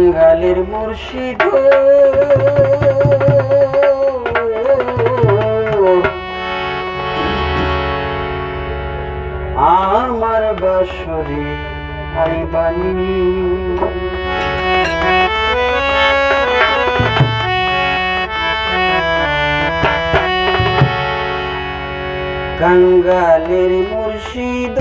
কাঙ্গালের মুর্শিদ। আমার বাসরে আইবানি গঙ্গালের মুর্শিদ।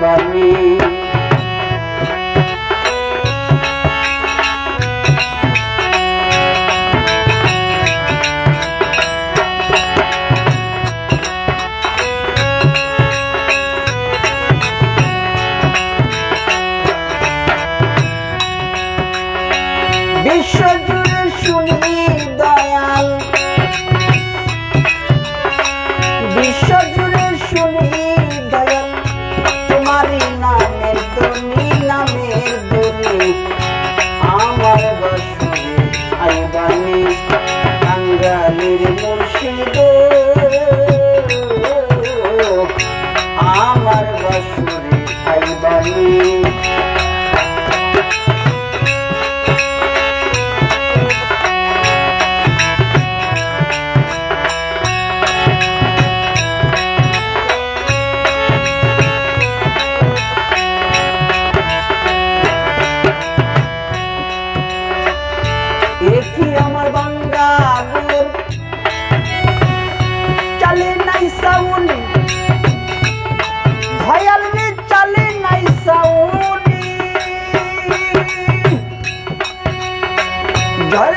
বাণী আমার বাংলা গুলোর চালে নাই সাউনি। ভাইয়াল রে চালে নাই সাউনি। ঝড়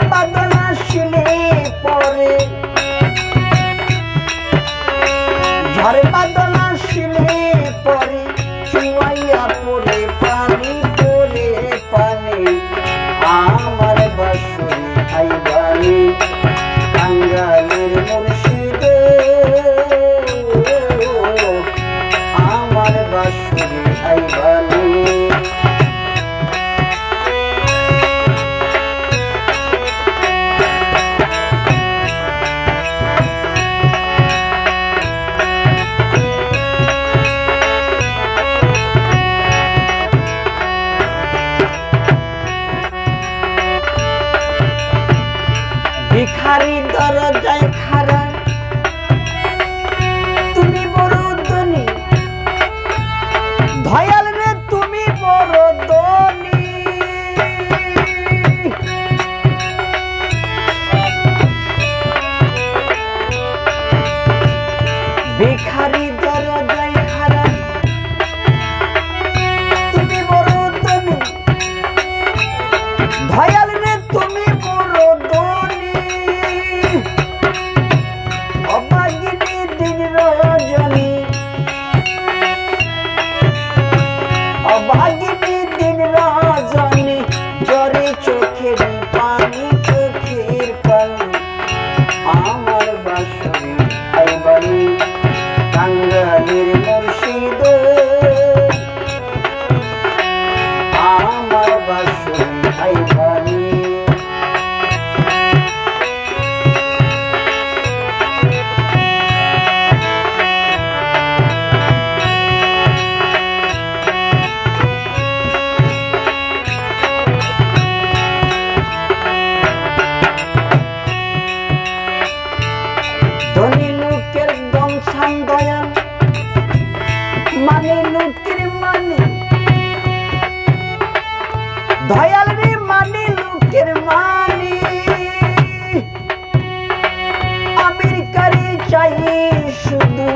বাড়ি দরজায় খারা তুমি বড় ধনী। দয়াল রে তুমি বড় ধনী। ভিখারি দয়াল রে মানে লোকের মানে। আমেরিকারে চাই শুধু